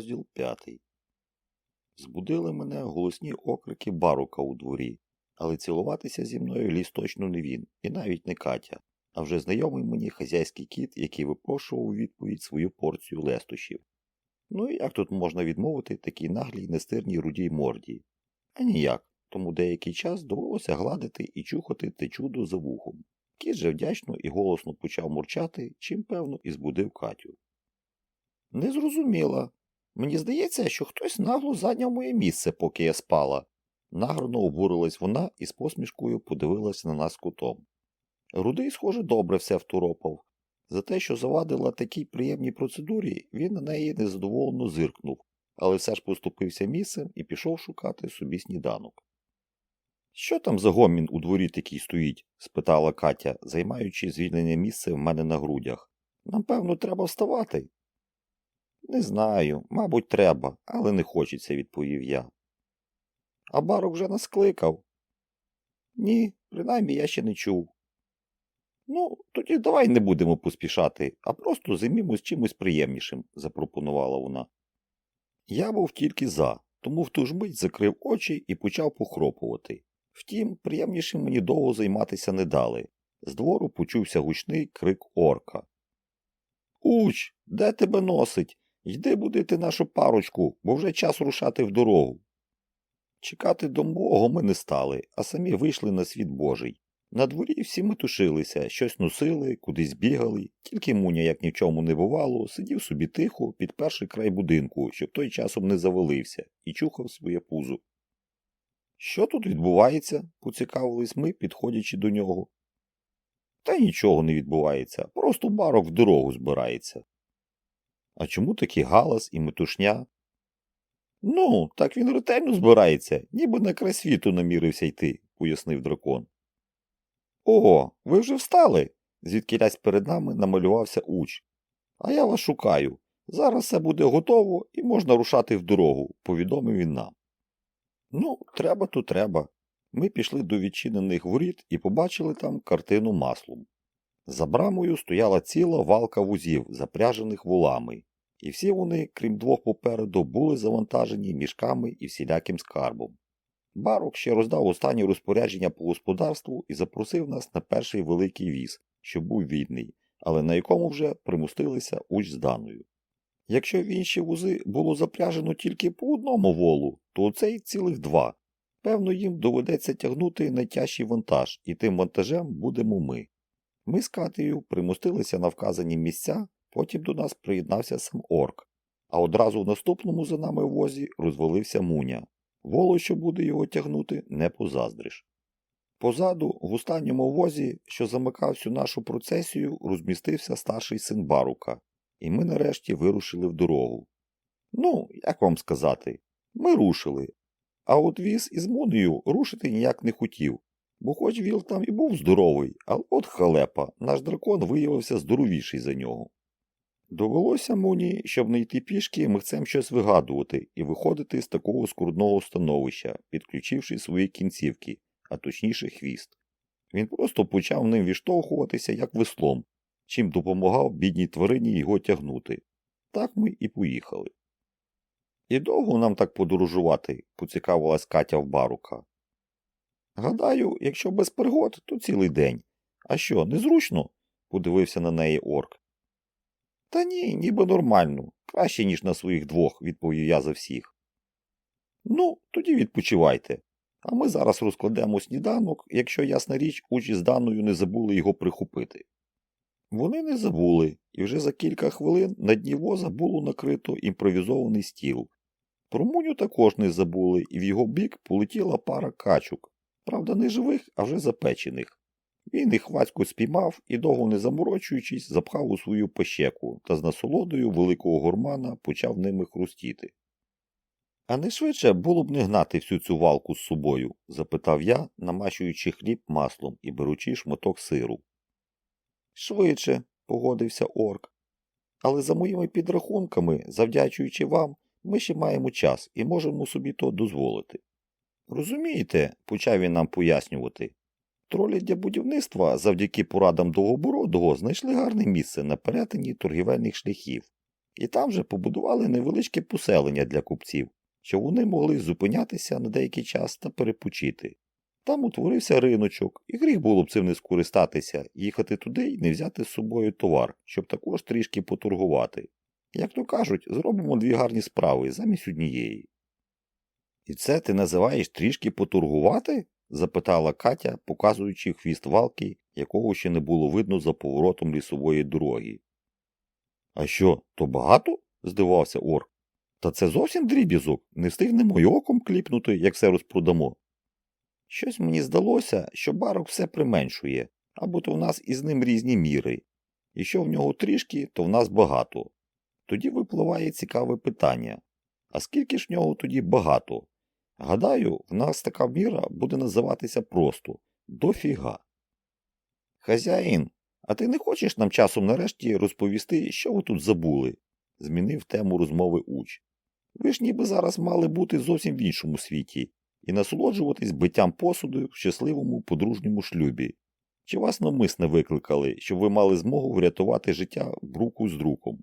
Розділ п'ятий. Збудили мене голосні окрики барука у дворі, але цілуватися зі мною ліз точно не він, і навіть не Катя, а вже знайомий мені хазяйський кіт, який випрошував у відповідь свою порцію лестощів. Ну і як тут можна відмовити такій наглій нестирній рудій морді? А ніяк, тому деякий час довелося гладити і чухати те чудо за вухом. Кіт же вдячно і голосно почав мурчати, чим, певно, і збудив Катю. Не зрозуміла. Мені здається, що хтось нагло зайняв моє місце, поки я спала. Награно обурилась вона і з посмішкою подивилась на нас кутом. Рудий, схоже, добре все второпав. За те, що завадила такій приємній процедурі, він на неї незадоволено зиркнув, але все ж поступився місцем і пішов шукати собі сніданок. Що там за гомін у дворі такий стоїть? спитала Катя, займаючи звільнене місце в мене на грудях. Нам, певно, треба вставати. Не знаю, мабуть, треба, але не хочеться, відповів я. А барок вже нас кликав? Ні, принаймні я ще не чув. Ну, тоді давай не будемо поспішати, а просто займімось чимось приємнішим, запропонувала вона. Я був тільки за, тому в ту ж мить закрив очі і почав похропувати. Втім, приємнішим мені довго займатися не дали. З двору почувся гучний крик орка. Уч, де тебе носить? Йди будити нашу парочку, бо вже час рушати в дорогу. Чекати до мого ми не стали, а самі вийшли на світ Божий. На дворі всі метушилися, щось носили, кудись бігали, тільки Муня, як ні в чому не бувало, сидів собі тихо під перший край будинку, щоб той часом не завалився, і чухав своє пузо. Що тут відбувається? поцікавились ми, підходячи до нього. Та нічого не відбувається, просто барок в дорогу збирається. А чому такий галас і метушня? Ну, так він ретельно збирається, ніби на край світу намірився йти, пояснив дракон. О, ви вже встали? звідкілясь перед нами намалювався уч. А я вас шукаю. Зараз все буде готово і можна рушати в дорогу, повідомив він нам. Ну, треба то треба. Ми пішли до відчинених воріт і побачили там картину маслом. За брамою стояла ціла валка вузів, запряжених волами, і всі вони, крім двох попереду, були завантажені мішками і всіляким скарбом. Барок ще роздав останні розпорядження по господарству і запросив нас на перший великий віз, що був вільний, але на якому вже примустилися уч з даною. Якщо в інші вузи було запряжено тільки по одному волу, то оцей цілих два. Певно, їм доведеться тягнути найтяжчий вантаж, і тим вантажем будемо ми. Ми з Катею примустилися на вказані місця, потім до нас приєднався сам орк, а одразу в наступному за нами возі розвалився муня. Воло, що буде його тягнути, не позаздриш. Позаду, в останньому возі, що замикав всю нашу процесію, розмістився старший син Барука, і ми нарешті вирушили в дорогу. Ну, як вам сказати, ми рушили. А от віз із Мунею рушити ніяк не хотів, бо хоч віл там і був здоровий, але от халепа, наш дракон виявився здоровіший за нього. Довелося Муні, щоб не йти пішки, михцем щось вигадувати і виходити з такого скрудного становища, підключивши свої кінцівки, а точніше хвіст. Він просто почав ним відштовхуватися як веслом, чим допомагав бідній тварині його тягнути. Так ми і поїхали. І довго нам так подорожувати, поцікавилась Катя в барука. Гадаю, якщо без пригод, то цілий день. А що, незручно? подивився на неї орк. Та ні, ніби нормально, краще, ніж на своїх двох, відповів я за всіх. Ну, тоді відпочивайте. А ми зараз розкладемо сніданок, якщо, ясна річ, учі з даною не забули його прихопити. Вони не забули, і вже за кілька хвилин на дні воза було накрито імпровізований стіл. Про Муню також не забули, і в його бік полетіла пара качок, правда, не живих, а вже запечених. Він їх хвацько спіймав і, довго не заморочуючись, запхав у свою пощеку та з насолодою великого гурмана почав ними хрустіти. А не швидше було б не гнати всю цю валку з собою? запитав я, намащуючи хліб маслом і беручи шматок сиру. Швидше, погодився орк. Але за моїми підрахунками, завдячуючи вам, ми ще маємо час і можемо собі то дозволити. Розумієте, почав він нам пояснювати, тролі для будівництва завдяки порадам Довгобородого знайшли гарне місце на перетині торгівельних шляхів. І там же побудували невеличке поселення для купців, щоб вони могли зупинятися на деякий час та перепочити. Там утворився риночок, і гріх було б цим не скористатися, їхати туди і не взяти з собою товар, щоб також трішки поторгувати. Як то кажуть, зробимо дві гарні справи замість однієї. І це ти називаєш трішки поторгувати? Запитала Катя, показуючи хвіст валки, якого ще не було видно за поворотом лісової дороги. А що, то багато? здивався орк. Та це зовсім дріб'язок, не встигнемо й оком кліпнути, як все розпродамо. Щось мені здалося, що барок все применшує, або то в нас із ним різні міри. І що в нього трішки, то в нас багато. Тоді випливає цікаве питання. А скільки ж в нього тоді багато? Гадаю, в нас така міра буде називатися просто дофіга. Хазяїн, а ти не хочеш нам часом нарешті розповісти, що ви тут забули? змінив тему розмови уч. Ви ж ніби зараз мали бути зовсім в іншому світі і насолоджуватись биттям посуду в щасливому подружньому шлюбі. Чи вас навмисне викликали, щоб ви мали змогу врятувати життя в руку з друком?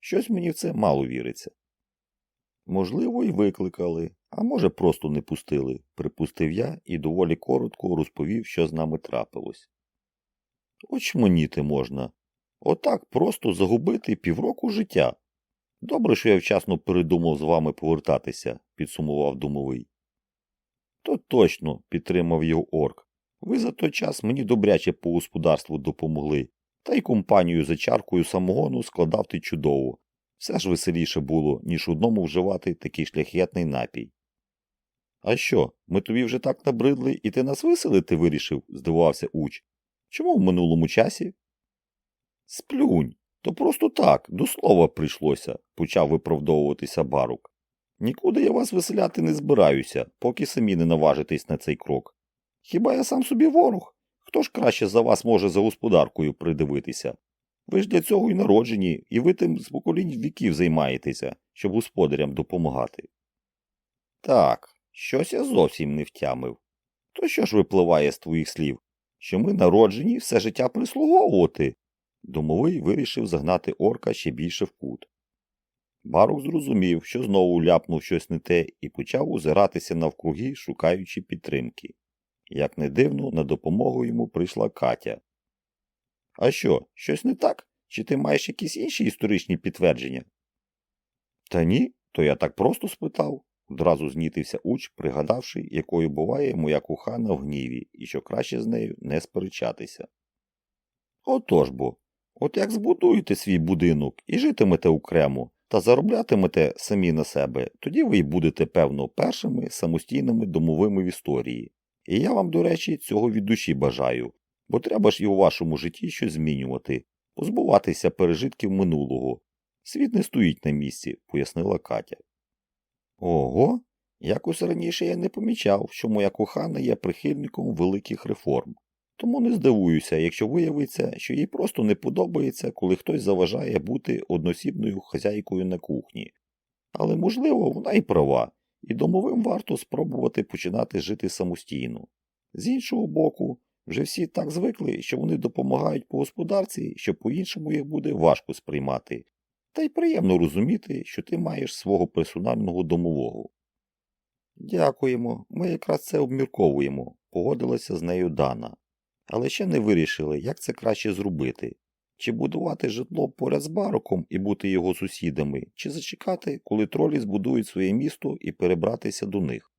Щось мені в це мало віриться. Можливо, і викликали, а може, просто не пустили, припустив я і доволі коротко розповів, що з нами трапилось. Очманіти можна. Отак просто загубити півроку життя. Добре, що я вчасно передумав з вами повертатися, підсумував домовий. То точно, підтримав його орк. Ви за той час мені добряче по господарству допомогли, та й компанію за чаркою самогону складав ти чудово. Все ж веселіше було, ніж одному вживати такий шляхетний напій. А що, ми тобі вже так набридли, і ти нас виселити вирішив? здивувався уч. Чому в минулому часі? Сплюнь, то просто так, до слова прийшлося, почав виправдовуватися барук. Нікуди я вас веселяти не збираюся, поки самі не наважитесь на цей крок. Хіба я сам собі ворог? Хто ж краще за вас може за господаркою придивитися? Ви ж для цього й народжені, і ви тим з поколінь віків займаєтеся, щоб господарям допомагати. Так, щось я зовсім не втямив. То що ж випливає з твоїх слів, що ми народжені все життя прислуговувати? Домовий вирішив загнати орка ще більше в кут. Барук зрозумів, що знову ляпнув щось не те і почав озиратися навкруги, шукаючи підтримки. Як не дивно, на допомогу йому прийшла Катя. А що, щось не так? Чи ти маєш якісь інші історичні підтвердження? Та ні, то я так просто спитав, одразу знітився уч, пригадавши, якою буває моя кохана в гніві, і що краще з нею не сперечатися. Отож бо, от як збудуєте свій будинок і житимете окремо, та зароблятимете самі на себе, тоді ви й будете, певно, першими самостійними домовими в історії. І я вам, до речі, цього від душі бажаю, бо треба ж і у вашому житті щось змінювати, позбуватися пережитків минулого. Світ не стоїть на місці, пояснила Катя. Ого, якось раніше я не помічав, що моя кохана є прихильником великих реформ. Тому не здивуюся, якщо виявиться, що їй просто не подобається, коли хтось заважає бути односібною хазяйкою на кухні. Але, можливо, вона і права, і домовим варто спробувати починати жити самостійно. З іншого боку, вже всі так звикли, що вони допомагають по господарці, що по-іншому їх буде важко сприймати, та й приємно розуміти, що ти маєш свого персонального домового. Дякуємо, ми якраз це обмірковуємо, погодилася з нею Дана. Але ще не вирішили, як це краще зробити. Чи будувати житло поряд з бароком і бути його сусідами, чи зачекати, коли тролі збудують своє місто і перебратися до них.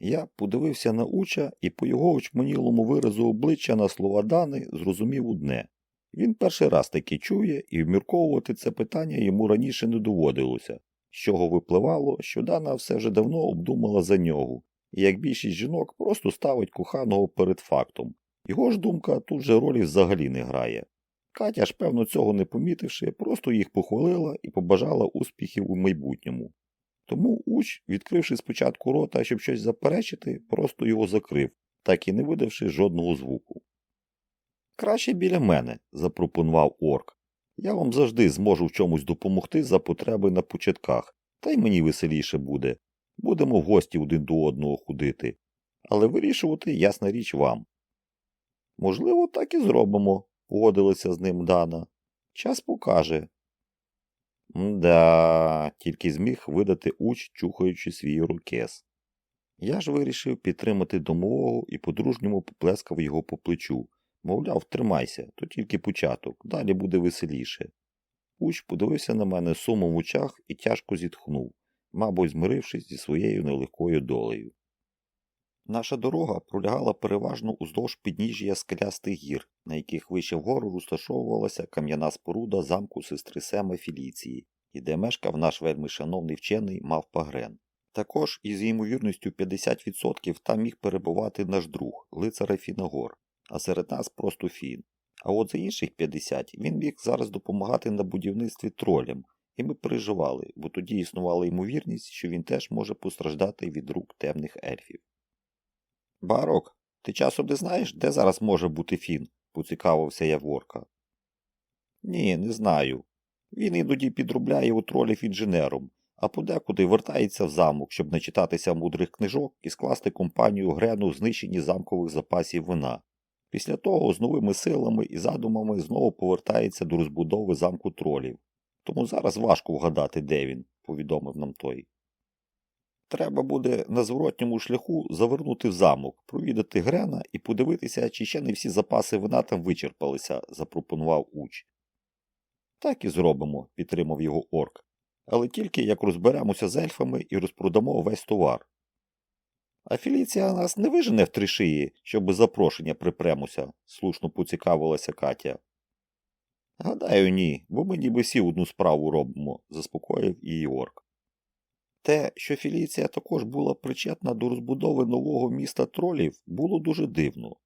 Я подивився на уча і по його очманілому виразу обличчя на слова Дани зрозумів одне він перший раз таки чує, і вмірковувати це питання йому раніше не доводилося, з чого випливало, що Дана все вже давно обдумала за нього, і як більшість жінок просто ставить коханого перед фактом. Його ж думка тут же ролі взагалі не грає. Катя ж, певно, цього не помітивши, просто їх похвалила і побажала успіхів у майбутньому. Тому уч, відкривши спочатку рота, щоб щось заперечити, просто його закрив, так і не видавши жодного звуку. Краще біля мене, запропонував орк. Я вам завжди зможу в чомусь допомогти за потреби на початках, та й мені веселіше буде. Будемо в гості один до одного ходити. Але вирішувати, ясна річ, вам. Можливо, так і зробимо, погодилася з ним Дана. Час покаже. Мда, тільки зміг видати уч, чухаючи свій рукес. Я ж вирішив підтримати домового і по-дружньому поплескав його по плечу. Мовляв, тримайся, то тільки початок, далі буде веселіше. Уч подивився на мене сумом в очах і тяжко зітхнув, мабуть, змирившись зі своєю нелегкою долею. Наша дорога пролягала переважно уздовж підніжжя скелястих гір, на яких вище вгору розташовувалася кам'яна споруда замку сестри Сема Філіції, і де мешкав наш вельми шановний вчений мав Пагрен. Також із ймовірністю 50% там міг перебувати наш друг, лицар Фінагор, а серед нас просто фін. А от за інших 50 він міг зараз допомагати на будівництві тролям, і ми переживали, бо тоді існувала ймовірність, що він теж може постраждати від рук темних ельфів. Барок, ти часом не знаєш, де зараз може бути фін? поцікавився я ворка. Ні, не знаю. Він іноді підробляє у тролів інженером, а подекуди вертається в замок, щоб начитатися мудрих книжок і скласти компанію Грену в знищенні замкових запасів вина. Після того з новими силами і задумами знову повертається до розбудови замку тролів. Тому зараз важко вгадати, де він, повідомив нам той. Треба буде на зворотньому шляху завернути в замок, провідати Грена і подивитися, чи ще не всі запаси вина там вичерпалися, запропонував уч. Так і зробимо, підтримав його орк. Але тільки як розберемося з ельфами і розпродамо весь товар. А Філіція нас не вижене в три шиї, щоб запрошення припремуся, слушно поцікавилася Катя. Гадаю, ні, бо ми ніби всі одну справу робимо, заспокоїв її орк. Те, що Філіція також була причетна до розбудови нового міста тролів, було дуже дивно.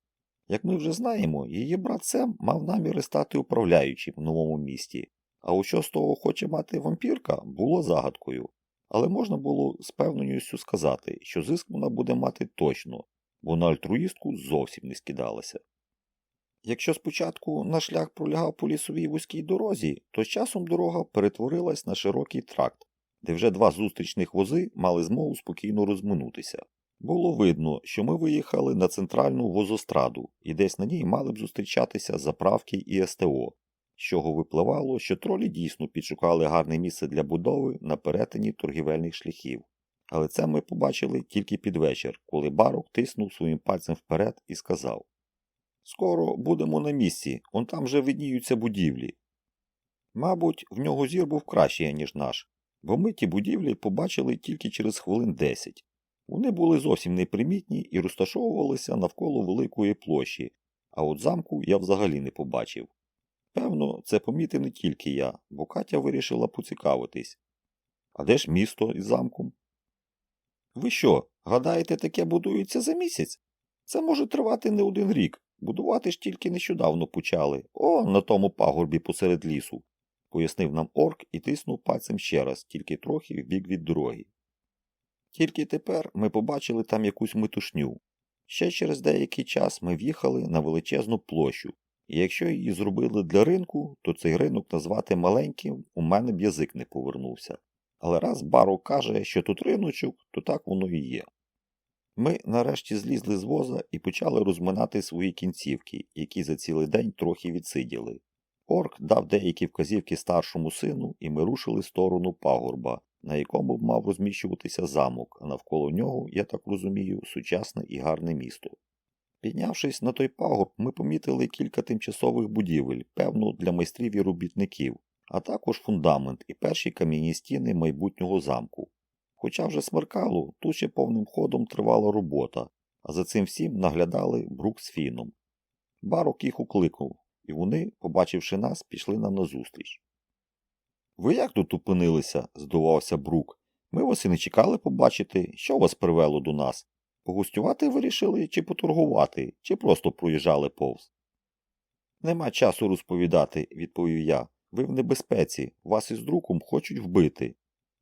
Як ми вже знаємо, її брат Сем мав наміри стати управляючим в новому місті, а у що з того хоче мати вампірка, було загадкою. Але можна було з певністю сказати, що зиск вона буде мати точно, бо на альтруїстку зовсім не скидалася. Якщо спочатку наш шлях пролягав по лісовій вузькій дорозі, то з часом дорога перетворилась на широкий тракт, де вже два зустрічних вози мали змогу спокійно розминутися. Було видно, що ми виїхали на центральну возостраду, і десь на ній мали б зустрічатися заправки і СТО, з чого випливало, що тролі дійсно підшукали гарне місце для будови на перетині торгівельних шляхів. Але це ми побачили тільки під вечір, коли барок тиснув своїм пальцем вперед і сказав Скоро будемо на місці, он там вже видніються будівлі. Мабуть, в нього зір був кращий, ніж наш, бо ми ті будівлі побачили тільки через хвилин десять. Вони були зовсім непримітні і розташовувалися навколо великої площі, а от замку я взагалі не побачив. Певно, це помітив не тільки я, бо Катя вирішила поцікавитись. А де ж місто із замком? Ви що, гадаєте, таке будується за місяць? Це може тривати не один рік. Будувати ж тільки нещодавно почали. О, на тому пагорбі посеред лісу, пояснив нам орк і тиснув пальцем ще раз, тільки трохи в бік від дороги. Тільки тепер ми побачили там якусь метушню. Ще через деякий час ми в'їхали на величезну площу, і якщо її зробили для ринку, то цей ринок назвати маленьким у мене б язик не повернувся. Але раз баро каже, що тут риночок, то так воно і є. Ми нарешті злізли з воза і почали розминати свої кінцівки, які за цілий день трохи відсиділи. Орк дав деякі вказівки старшому сину, і ми рушили сторону пагорба, на якому б мав розміщуватися замок, а навколо нього, я так розумію, сучасне і гарне місто. Піднявшись на той пагорб, ми помітили кілька тимчасових будівель, певно, для майстрів і робітників, а також фундамент і перші кам'яні стіни майбутнього замку. Хоча вже смеркало, тут ще повним ходом тривала робота, а за цим всім наглядали Брук з Фіном. Барок їх укликнув, і вони, побачивши нас, пішли нам назустріч. Ви як тут опинилися? здивувався Брук. Ми вас і не чекали побачити, що вас привело до нас. Погостювати вирішили, чи поторгувати, чи просто проїжджали повз. Нема часу розповідати, відповів я. Ви в небезпеці, вас із друком хочуть вбити.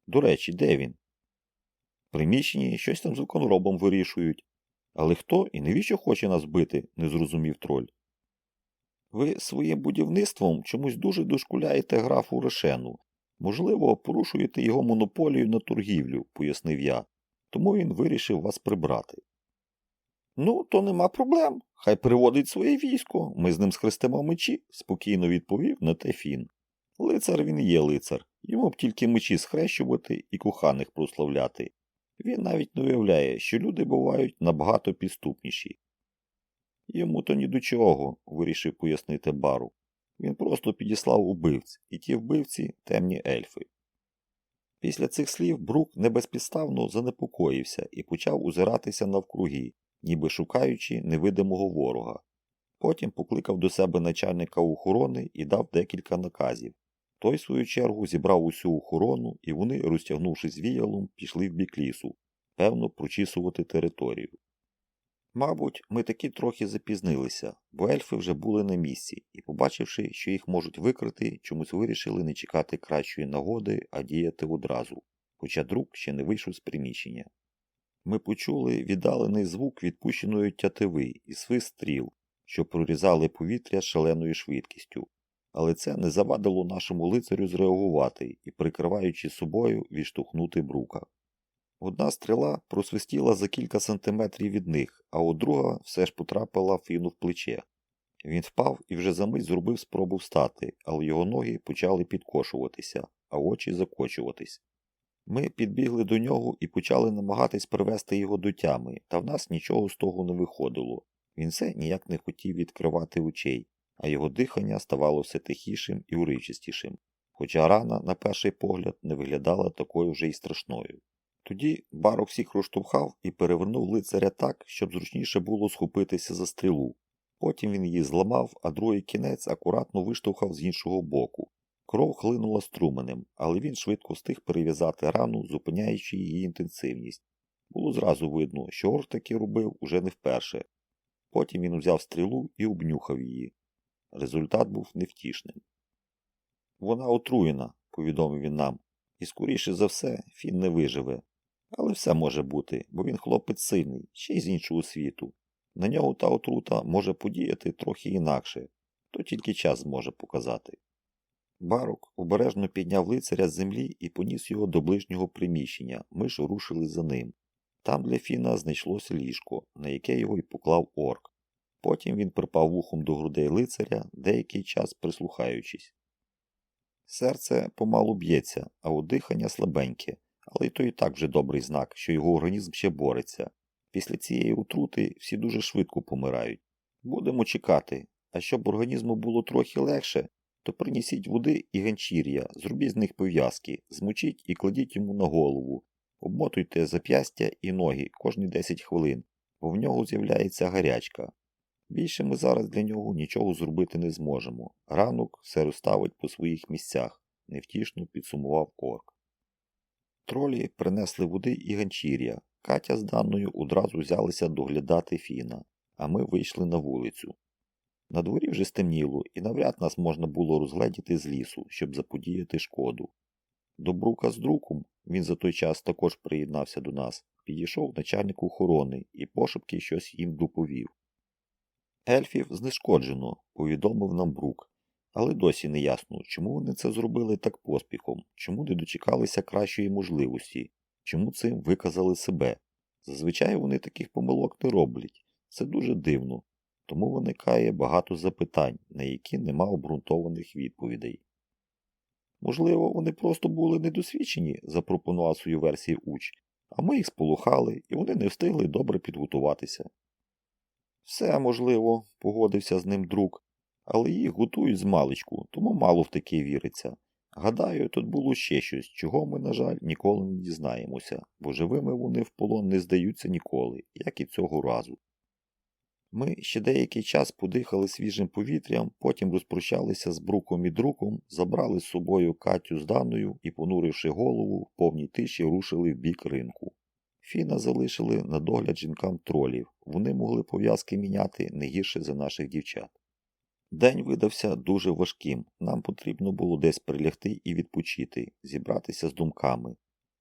До речі, де він? В приміщенні щось там з виконробом вирішують. Але хто і навіщо хоче нас бити, не зрозумів троль. Ви своїм будівництвом чомусь дуже дошкуляєте графу Рошену. Можливо, порушуєте його монополію на торгівлю, пояснив я, тому він вирішив вас прибрати. Ну, то нема проблем. Хай приводить своє військо, ми з ним схрестимо мечі, спокійно відповів на те Фін. Лицар він є лицар, йому б тільки мечі схрещувати і коханих прославляти. Він навіть не уявляє, що люди бувають набагато підступніші. Йому то ні до чого, вирішив пояснити бару. Він просто підіслав убивць, і ті вбивці темні ельфи. Після цих слів Брук небезпідставно занепокоївся і почав узиратися навкруги, ніби шукаючи невидимого ворога. Потім покликав до себе начальника охорони і дав декілька наказів. Той, в свою чергу, зібрав усю охорону, і вони, розтягнувшись віялом, пішли в бік лісу, певно, прочісувати територію. Мабуть, ми таки трохи запізнилися, бо ельфи вже були на місці і, побачивши, що їх можуть викрити, чомусь вирішили не чекати кращої нагоди, а діяти одразу, хоча друг ще не вийшов з приміщення. Ми почули віддалений звук відпущеної тятиви і свист стріл, що прорізали повітря шаленою швидкістю, але це не завадило нашому лицарю зреагувати і, прикриваючи собою, відштовхнути брука. Одна стріла просвистіла за кілька сантиметрів від них, а от друга все ж потрапила Фіну в плече. Він впав і вже за мить зробив спробу встати, але його ноги почали підкошуватися, а очі закочуватись. Ми підбігли до нього і почали намагатись привести його до тями, та в нас нічого з того не виходило. Він все ніяк не хотів відкривати очей, а його дихання ставало все тихішим і уричистішим, хоча рана, на перший погляд, не виглядала такою вже й страшною. Тоді барок всіх розштовхав і перевернув лицаря так, щоб зручніше було схопитися за стрілу. Потім він її зламав, а другий кінець акуратно виштовхав з іншого боку. Кров хлинула струменем, але він швидко встиг перев'язати рану, зупиняючи її інтенсивність. Було зразу видно, що орк таки робив уже не вперше. Потім він взяв стрілу і обнюхав її. Результат був невтішним. Вона отруєна, повідомив він нам, і скоріше за все фін не виживе. Але все може бути, бо він хлопець сильний, ще й з іншого світу. На нього та отрута може подіяти трохи інакше, то тільки час зможе показати. Барок обережно підняв лицаря з землі і поніс його до ближнього приміщення. Ми ж рушили за ним. Там для Фіна знайшлося ліжко, на яке його й поклав орк. Потім він припав вухом до грудей лицаря, деякий час прислухаючись. Серце помалу б'ється, а от дихання слабеньке, але то і так вже добрий знак, що його організм ще бореться. Після цієї отрути всі дуже швидко помирають. Будемо чекати, а щоб організму було трохи легше, то принесіть води і ганчір'я, зробіть з них пов'язки, змочіть і кладіть йому на голову, обмотуйте зап'ястя і ноги кожні 10 хвилин, бо в нього з'являється гарячка. Більше ми зараз для нього нічого зробити не зможемо. Ранок все розставить по своїх місцях, невтішно підсумував орк. Тролі принесли води і ганчір'я. Катя з Даною одразу взялися доглядати Фіна, а ми вийшли на вулицю. На дворі вже стемніло, і навряд нас можна було розгледіти з лісу, щоб заподіяти шкоду. До Брука з друком, він за той час також приєднався до нас, підійшов начальник охорони і пошепки щось їм доповів. Ельфів знешкоджено, повідомив нам Брук, але досі не ясно, чому вони це зробили так поспіхом, чому не дочекалися кращої можливості, чому цим виказали себе. Зазвичай вони таких помилок не роблять. Це дуже дивно, тому виникає багато запитань, на які нема обґрунтованих відповідей. Можливо, вони просто були недосвідчені, запропонував свою версію уч, а ми їх сполухали, і вони не встигли добре підготуватися. Все можливо, погодився з ним друг, але їх готують з маличку, тому мало в таке віриться. Гадаю, тут було ще щось, чого ми, на жаль, ніколи не дізнаємося, бо живими вони в полон не здаються ніколи, як і цього разу. Ми ще деякий час подихали свіжим повітрям, потім розпрощалися з бруком і друком, забрали з собою Катю з Даною і, понуривши голову, в повній тиші рушили в бік ринку. Фіна залишили на догляд жінкам тролів, вони могли пов'язки міняти не гірше за наших дівчат. День видався дуже важким, нам потрібно було десь прилягти і відпочити, зібратися з думками,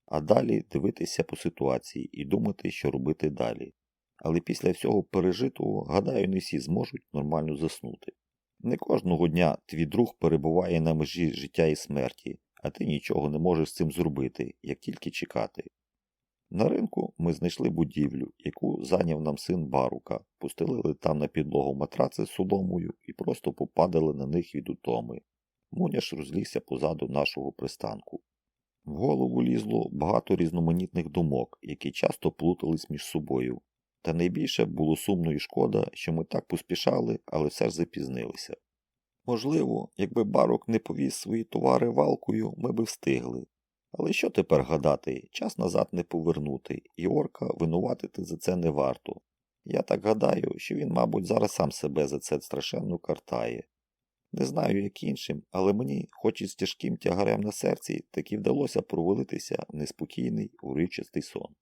а далі дивитися по ситуації і думати, що робити далі. Але після всього пережитого, гадаю, не всі зможуть нормально заснути. Не кожного дня твій друг перебуває на межі життя і смерті, а ти нічого не можеш з цим зробити, як тільки чекати. На ринку ми знайшли будівлю, яку зайняв нам син барука, пустилили там на підлогу матраци з соломою і просто попадали на них від утоми. Муняш розлігся позаду нашого пристанку. В голову лізло багато різноманітних думок, які часто плутались між собою. Та найбільше було сумно і шкода, що ми так поспішали, але все ж запізнилися. Можливо, якби барок не повіз свої товари валкою, ми би встигли. Але що тепер гадати, час назад не повернути, і орка винуватити за це не варто. Я так гадаю, що він, мабуть, зараз сам себе за це страшенно картає. Не знаю, як іншим, але мені, хоч і з тяжким тягарем на серці, таки вдалося провалитися в неспокійний уричистий сон.